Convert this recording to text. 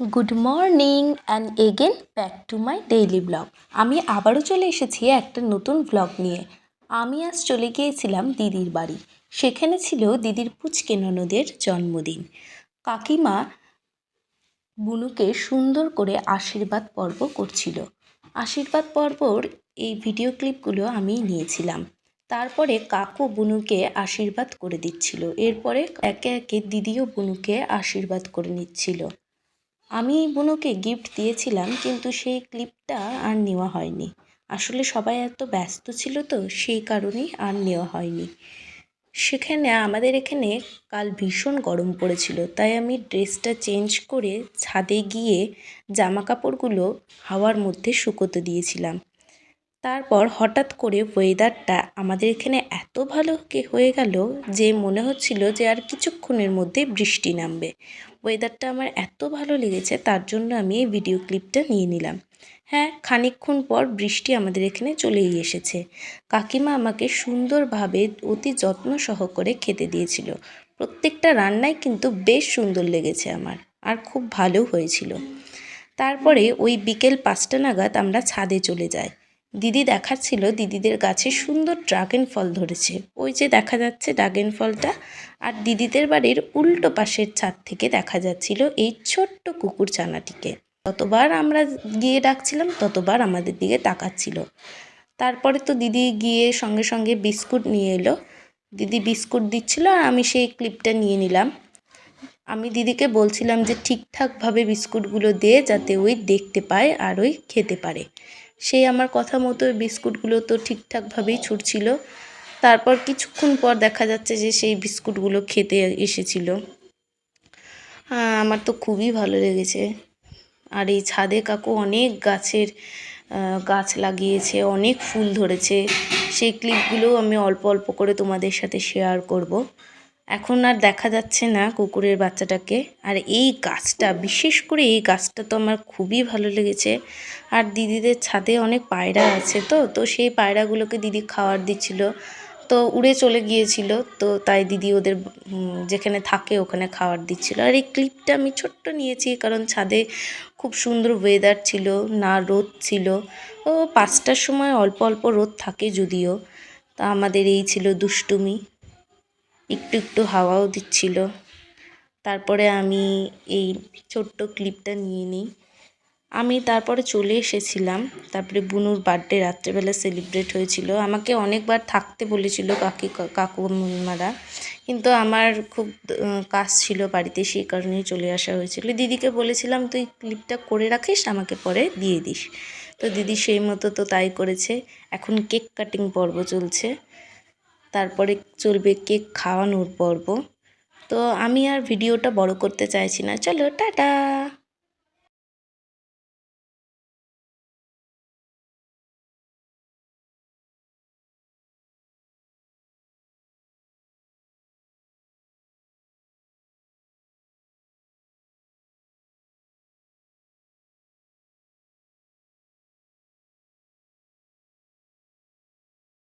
Good morning and again back to my daily blog আমি আবারও চলে এসেছি একটা নতুন ব্লগ নিয়ে। আমি আজ চলে গিয়েছিলাম দিদির বাড়ি। সেখানে ছিল দিদির পুচকে ননদের জন্মদিন। কাকিমা বুনুকে সুন্দর করে আশীর্বাদ পর্ব করছিল। আশীর্বাদ পর্বর এই ভিডিও ক্লিপগুলো আমি নিয়েছিলাম। তারপরে কাকু বুনুকে আশীর্বাদ করে দিচ্ছিল। এরপরে একে একে দিদিও বুনুকে আশীর্বাদ করে নিচ্ছিল। আমি বুনুকে গিফট দিয়েছিলাম, কিন্তু সেই ক্লিপটা আর নেওয়া হয়নি। আসলে সবাই এত ব্যস্ত ছিল তো, সেই কারণেই আর নেওয়া হয়নি। সেখানে আমাদের এখানে কাল ভীষণ গরম পড়েছিল, তাই আমি ড্রেসটা চেঞ্জ করে ছাদে গিয়ে জামা কাপড়গুলো হাওয়ার মধ্যে শুকোতে দিয়েছিলাম। তারপর হঠাৎ করে ওয়েদারটা আমাদের এখানে এত ভালো হয়ে গেল যে মনে হচ্ছিল যে আর কিছুক্ষণের মধ্যে বৃষ্টি নামবে। ওয়েদারটা আমার এত ভালো লেগেছে তার জন্য আমি এই ভিডিও ক্লিপটা নিয়ে নিলাম। হ্যাঁ খানিকক্ষণ পর বৃষ্টি আমাদের এখানে চলেই এসেছে। কাকিমা আমাকে সুন্দরভাবে অতি যত্ন সহকারে খেতে দিয়েছিল। প্রত্যেকটা রান্নাই কিন্তু বেশ সুন্দর লেগেছে আমার, আর খুব ভালো হয়েছিল। তারপরে ওই বিকেল পাঁচটা নাগাদ আমরা ছাদে চলে যাই। দিদি দেখাচ্ছিল, দিদিদের গাছে সুন্দর ড্রাগন ফল ধরেছে। ওই যে দেখা যাচ্ছে ড্রাগন ফলটা। আর দিদিদের বাড়ির উল্টো পাশের ছাদ থেকে দেখা যাচ্ছিল এই ছোট্ট কুকুর ছানাটিকে ততবার আমরা গিয়ে ডাকছিলাম, ততবার আমাদের দিকে তাকাচ্ছিল। তারপরে তো দিদি গিয়ে সঙ্গে সঙ্গে বিস্কুট নিয়ে এলো। দিদি বিস্কুট দিচ্ছিল আর আমি সেই ক্লিপটা নিয়ে নিলাম। আমি দিদিকে বলছিলাম যে ঠিকঠাকভাবে বিস্কুটগুলো দে যাতে ওই দেখতে পায় আর ওই খেতে পারে। সেই আমার কথা মতো বিস্কুটগুলো তো ঠিকঠাকভাবেই ছুটছিল। তারপর কিছুক্ষণ পর দেখা যাচ্ছে যে সেই বিস্কুটগুলো খেতে এসেছিল। আমার তো খুবই ভালো লেগেছে। আর এই ছাদে কাকু অনেক গাছের গাছ লাগিয়েছে, অনেক ফুল ধরেছে। সেই ক্লিপগুলোও আমি অল্প অল্প করে তোমাদের সাথে শেয়ার করব। এখন আর দেখা যাচ্ছে না কুকুরের বাচ্চাটাকে। আর এই গাছটা, বিশেষ করে এই গাছটা তো আমার খুবই ভালো লেগেছে। আর দিদিদের ছাদে অনেক পায়রা আছে তো তো সেই পায়রাগুলোকে দিদি খাওয়ার দিচ্ছিল। তো উড়ে চলে গিয়েছিল, তো তাই দিদি ওদের যেখানে থাকে ওখানে খাওয়ার দিচ্ছিল। আর এই ক্লিপটা আমি ছোট্ট নিয়েছি কারণ ছাদে খুব সুন্দর ওয়েদার ছিল, না রোদ ছিল। ও পাঁচটার সময় অল্প অল্প রোদ থাকে যদিও। তা আমাদের এই ছিল দুষ্টুমি। একটু একটু হাওয়াও দিচ্ছিল। তারপরে আমি এই ছোট্ট ক্লিপটা নিয়ে নিই। আমি তারপরে চলে এসেছিলাম। তারপরে বুনুর বার্থডে রাত্রেবেলা সেলিব্রেট হয়েছিল। আমাকে অনেকবার থাকতে বলেছিল কাকি কাকুমারা কিন্তু আমার খুব কাজ ছিল বাড়িতে, সেই কারণেই চলে আসা হয়েছিল। দিদিকে বলেছিলাম, তুই ক্লিপটা করে রাখিস, আমাকে পরে দিয়ে দিস। তো দিদি সেই মতো তো তাই করেছে। এখন কেক কাটিং পর্ব চলছে। তারপরে চলবে কেক খাওয়ানোর পর্ব। তো আমি আর ভিডিওটা বড় করতে চাইছি না। চলো, টাটা!